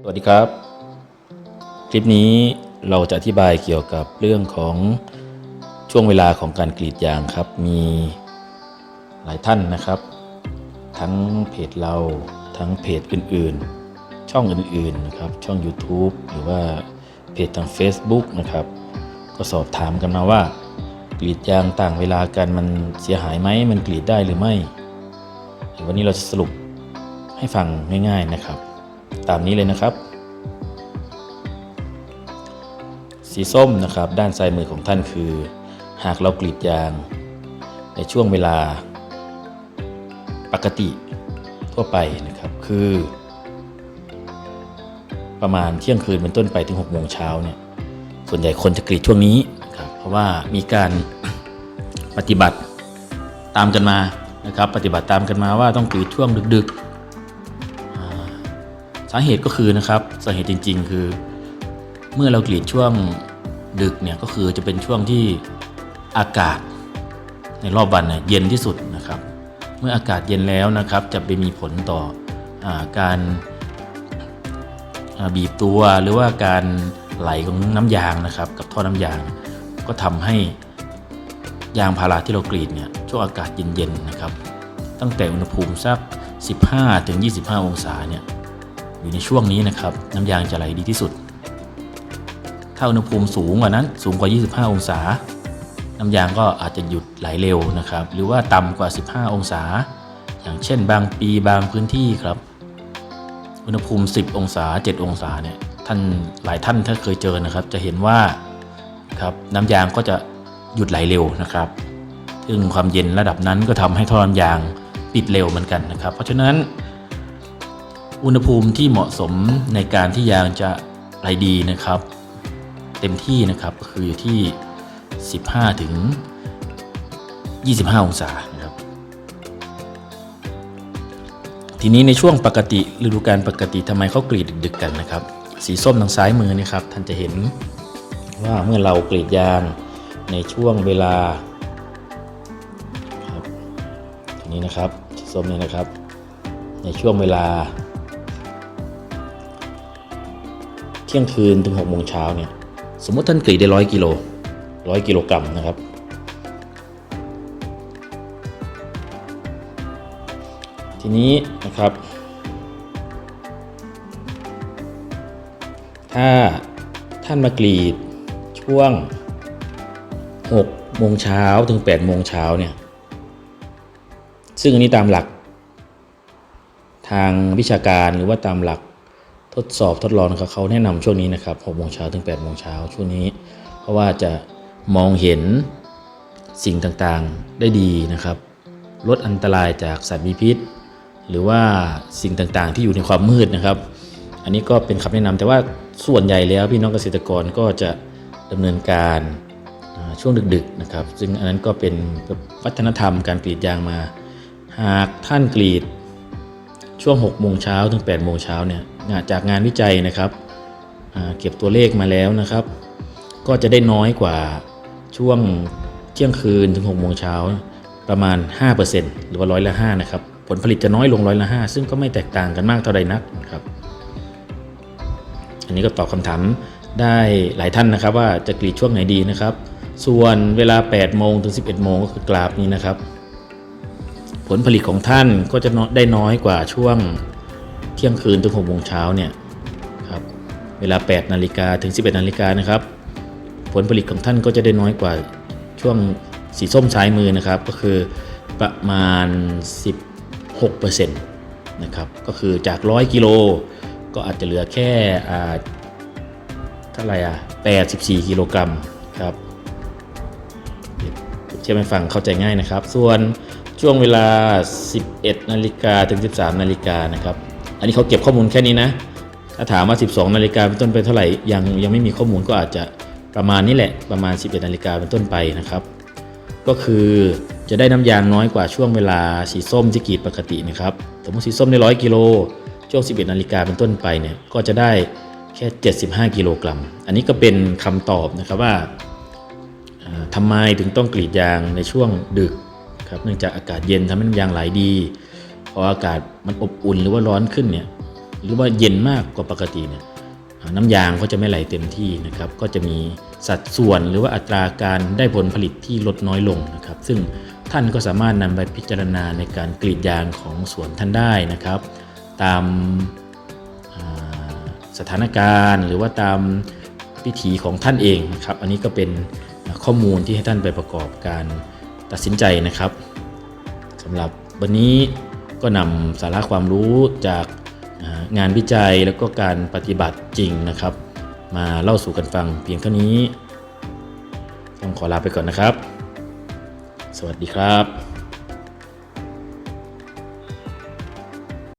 สวัสดีครับ คลิปนี้เราจะอธิบายเกี่ยวกับเรื่องของช่วงเวลาของการกรีดยางครับ มีหลายท่านนะครับ ทั้งเพจเราทั้งเพจอื่นๆ ช่องอื่นๆนะครับช่อง YouTube หรือว่าเพจทาง Facebook นะครับ ก็สอบถามกันมาว่ากรีดยางต่างเวลากันมันเสียหายไหมมันกรีดได้หรือไม่วันนี้เราจะสรุปให้ฟังง่าย ๆนะครับ ตามนี้เลยนะครับ สีส้มนะครับ ด้านซ้ายมือของท่านคือ หากเรากรีดยาง ในช่วงเวลา ปกติทั่วไปนะครับคือ ประมาณเที่ยงคืนเป็นต้นไปถึง6โมงเช้าเนี่ยส่วนใหญ่คนจะกรีดช่วงนี้ครับเพราะว่ามีการปฏิบัติตามกันมานะครับ ปฏิบัติตามกันมาว่าต้องกรีดช่วงดึกๆ สาเหตุก็คือนะครับสาเหตุจริง ๆ คือ เมื่อเรากรีดช่วงดึกเนี่ยก็คือจะเป็นช่วงที่อากาศ ในรอบวันเนี่ยเย็นที่สุดนะครับ เมื่ออากาศเย็นแล้วนะครับ จะไปมีผลต่ออการบีบตัวหรือว่าการไหลของน้ำยางนะครับ กับท่อน้ำยาง ก็ทำให้ยางพาราที่เรากรีดเนี่ยช่วงอากาศเย็นๆนะครับ ตั้งแต่อุณหภูมิสัก 15-25 องศาเนี่ย อยู่ในช่วงนี้นะครับน้ำยางจะไหลดีที่สุด ถ้าอุณหภูมิสูงกว่านั้นสูงกว่า 25 องศา น้ำยางก็อาจจะหยุดไหลเร็วนะครับ หรือว่าต่ำกว่า 15 องศา อย่างเช่นบางปีบางพื้นที่ครับ อุณหภูมิ 10 องศา 7 องศาเนี่ยท่านหลายท่านถ้าเคยเจอนะครับ จะเห็นว่าครับน้ำยางก็จะหยุดไหลเร็วนะครับ ซึ่งความเย็นระดับนั้นก็ทำให้ท่อน้ำยางปิดเร็วเหมือนกันนะครับ เพราะฉะนั้น อุณหภูมิที่เหมาะสมในการที่ยางจะไหลดีนะครับ เต็มที่นะครับก็คืออยู่ที่ 15 ถึง 25 องศานะครับ ทีนี้ในช่วงปกติฤดูกาลปกติทำไมเขากรีดดึกๆกันนะครับ สีส้มทางซ้ายมือนี่ครับท่านจะเห็นว่าเมื่อเรากรีดยางในช่วงเวลาครับทีนี้นะครับสีส้มนี่นะครับ ในช่วงเวลา ที่ยงคืนถึง6โมงเช้าเนี่ยสมมติท่านกรีดได้ร้อยกิโลร้อยกิโลกรัมนะครับ ทีนี้นะครับ ถ้าท่านมากรีดช่วง6โมงเช้าถึง8โมงเช้าเนี่ยซึ่งอันนี้ตามหลัก ทางวิชาการหรือว่าตามหลัก ทดสอบทดลองนะครับเขาแนะนำช่วงนี้นะครับ6โมงเช้าถึง8โมงเช้าช่วงนี้ เพราะว่าจะมองเห็นสิ่งต่างๆได้ดีนะครับ ลดอันตรายจากสัตว์มีพิษ หรือว่าสิ่งต่างๆที่อยู่ในความมืดนะครับ อันนี้ก็เป็นคำแนะนำแต่ว่าส่วนใหญ่แล้วพี่น้องเกษตรกรก็จะดำเนินการช่วงดึกๆนะครับ ซึ่งอันนั้นก็เป็นวัฒนธรรมการกรีดยางมา หากท่านกรีดช่วง6โมงเช้าถึง8โมงเช้าเนี่ย จากงานวิจัยนะครับเก็บตัวเลขมาแล้วนะครับ ก็จะได้น้อยกว่าช่วงเที่ยงคืนถึง6โมงเช้าประมาณ 5%หรือว่าร้อยละ5นะครับผลผลิตจะน้อยลงร้อยละ5ซึ่งก็ไม่แตกต่างกันมากเท่าใดนักนครับอันนี้ก็ตอบคำถามได้หลายท่านนะครับ ว่าจะกรีดช่วงไหนดีนะครับ ส่วนเวลา 8 โมงถึง 11 โมงก็คือกราฟนี้นะครับ ผลผลิตของท่านก็จะได้น้อยกว่าช่วง ที่ยงคืนถึง6โมงเช้าเนี่ยครับเวลา 8 นาฬิกาถึง 11 นาฬิกานะครับ ผลผลิตของท่านก็จะได้น้อยกว่าช่วงสีส้มซ้ายมือนะครับ ก็คือประมาณ 16%นะครับก็คือจาก 100 กิโลก็อาจจะเหลือแค่อ่าเท่าไหร่อะ84 กิโลกรัมครับเชื่อให้ฟังเข้าใจง่ายนะครับ ส่วนช่วงเวลา 11 นาฬิกาถึง 13 นาฬิกานะครับ อันนี้เขาเก็บข้อมูลแค่นี้นะ ถ้าถามว่า 12 นาฬิกาเป็นต้นไปเท่าไหร่ ยังยังไม่มีข้อมูลก็อาจจะประมาณนี้แหละ ประมาณ 11 นาฬิกาเป็นต้นไปนะครับ ก็คือจะได้น้ำยางน้อยกว่าช่วงเวลาสีส้มที่กรีดปกตินะครับ สมมติสีส้มได้ 100 กิโล ช่วง 11 นาฬิกาเป็นต้นไปเนี่ย ก็จะได้แค่ 75 กิโลกรัม อันนี้ก็เป็นคำตอบนะครับว่าอ่าทำไมถึงต้องกรีดยางในช่วงดึกครับ เนื่องจากอากาศเย็นทำให้น้ำยางไหลดี พออากาศมันอบอุ่นหรือว่าร้อนขึ้นเนี่ยหรือว่าเย็นมากกว่าปกติเนี่ยน้ำยางก็จะไม่ไหลเต็มที่นะครับ ก็จะมีสัดส่วนหรือว่าอัตราการได้ผลผลิตที่ลดน้อยลงนะครับ ซึ่งท่านก็สามารถนำไปพิจารณาในการกรีดยางของสวนท่านได้นะครับ ตามสถานการณ์หรือว่าตามวิถีของท่านเองนะครับ อันนี้ก็เป็นข้อมูลที่ให้ท่านไปประกอบการตัดสินใจนะครับสำหรับวันนี้ ก็นำสาระความรู้จากงานวิจัยแล้วก็การปฏิบัติจริงนะครับ มาเล่าสู่กันฟังเพียงเท่านี้ ต้องขอลาไปก่อนนะครับ สวัสดีครับ